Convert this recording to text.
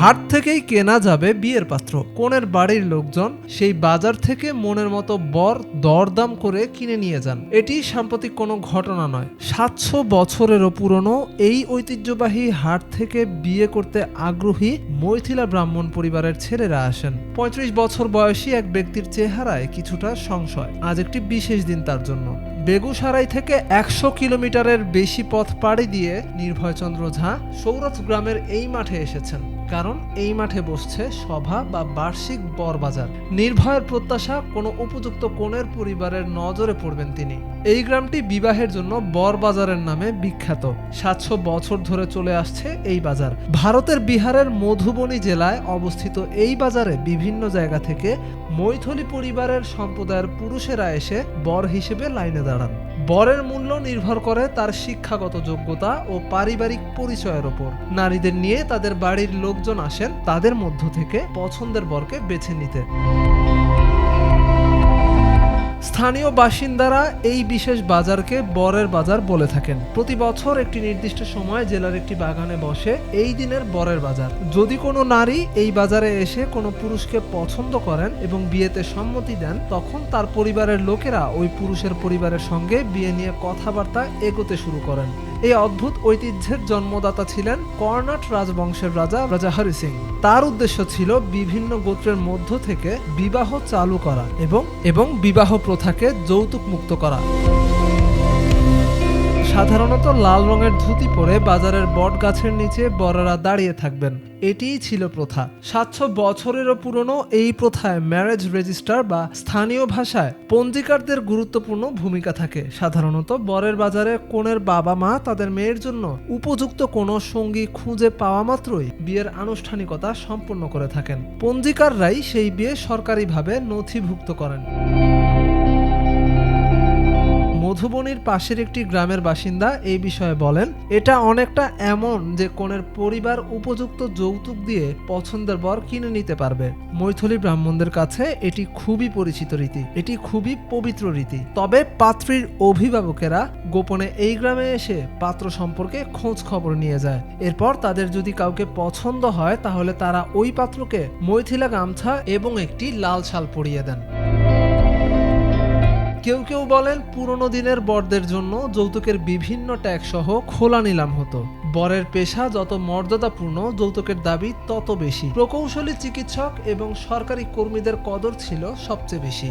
হাট থেকেই কেনা যাবে বিয়ের পাত্র। কোনের বাড়ির লোকজন সেই বাজার থেকে মনের মতো বর দরদাম করে কিনে নিয়ে যান। এটি সাম্প্রতিক কোনো ঘটনা নয়। সাতশো বছরেরও পুরনো এই ঐতিহ্যবাহী হাট থেকে বিয়ে করতে আগ্রহী মৈথিলা ব্রাহ্মণ পরিবারের ছেলেরা আসেন। পঁয়ত্রিশ বছর বয়সী এক ব্যক্তির চেহারায় কিছুটা সংশয়। আজ একটি বিশেষ দিন তার জন্য। বেগুসারাই থেকে একশো কিলোমিটারের বেশি পথ পাড়ি দিয়ে নির্ভয়চন্দ্র ঝা সৌরভ গ্রামের এই মাঠে এসেছেন। কারণ এই মাঠে বসছে সভা বা বার্ষিক বরবাজার। নির্ভয়ের প্রত্যাশা কোনো উপযুক্ত কোণের পরিবারের নজরে পড়বেন তিনি। এই গ্রামটি বিবাহের জন্য বরবাজারের নামে বিখ্যাত। সাতশো বছর ধরে চলে আসছে এই বাজার। ভারতের বিহারের মধুবনী জেলায় অবস্থিত এই বাজারে বিভিন্ন জায়গা থেকে মৈথলি পরিবারের সম্প্রদায়ের পুরুষেরা এসে বর হিসেবে লাইনে দাঁড়ান। বরের মূল্য নির্ভর করে তার শিক্ষাগত যোগ্যতা ও পারিবারিক পরিচয়ের ওপর। নারীদের নিয়ে তাদের বাড়ির লোকজন আসেন তাদের মধ্য থেকে পছন্দের বরকে বেছে নিতে। স্থানীয় বাসিন্দারা এই বিশেষ বাজারকে বরের বাজার বলে থাকেন। প্রতি বছর একটি নির্দিষ্ট সময় জেলার একটি বাগানে বসে এই দিনের বরের বাজার। যদি কোনো নারী এই বাজারে এসে কোনো পুরুষকে পছন্দ করেন এবং বিয়েতে সম্মতি দেন, তখন তার পরিবারের লোকেরা ওই পুরুষের পরিবারের সঙ্গে বিয়ে নিয়ে কথাবার্তা এগোতে শুরু করেন। এই অদ্ভুত ঐতিহ্যের জন্মদাতা ছিলেন কর্ণাট রাজবংশের রাজা রাজা হরি সিং। তার উদ্দেশ্য ছিল বিভিন্ন গোত্রের মধ্য থেকে বিবাহ চালু করা এবং এবং বিবাহ প্রথাকে যৌতুক মুক্ত করা। সাধারণত লাল রঙের ধুতি পরে বাজারের বট গাছের নিচে বড়রা দাঁড়িয়ে থাকবেন। এটিই ছিল প্রথা। সাতশো বছরেরও পুরনো এই প্রথায় ম্যারেজ রেজিস্টার বা স্থানীয় ভাষায় পঞ্জিকারদের গুরুত্বপূর্ণ ভূমিকা থাকে। সাধারণত বরের বাজারে কোনের বাবা মা তাদের মেয়ের জন্য উপযুক্ত কোনো সঙ্গী খুঁজে পাওয়া মাত্রই বিয়ের আনুষ্ঠানিকতা সম্পন্ন করে থাকেন। পঞ্জিকাররাই সেই বিয়ে সরকারিভাবে নথিভুক্ত করেন। মধুবনীর পাশের একটি গ্রামের বাসিন্দা এই বিষয়ে বলেন, এটা অনেকটা এমন যে কোনের পরিবার উপযুক্ত যৌতুক দিয়ে পছন্দের বর কিনে নিতে পারবে। মৈথলি ব্রাহ্মণদের কাছে এটি খুবই পরিচিত রীতি। এটি খুবই পবিত্র রীতি। তবে পাত্রীর অভিভাবকেরা গোপনে এই গ্রামে এসে পাত্র সম্পর্কে খোঁজ খবর নিয়ে যায়। এরপর তাদের যদি কাউকে পছন্দ হয়, তাহলে তারা ওই পাত্রকে মৈথিলা গামছা এবং একটি লাল শাল পরিয়ে দেন। কেউ কেউ বলেন পুরনো দিনের বরদের জন্য যৌতুকের বিভিন্ন ট্যাগ সহ খোলা নিলাম হতো। বরের পেশা যত মর্যাদাপূর্ণ, যৌতুকের দাবি তত বেশি। প্রকৌশলী চিকিৎসক এবং সরকারি কর্মীদের কদর ছিল সবচেয়ে বেশি।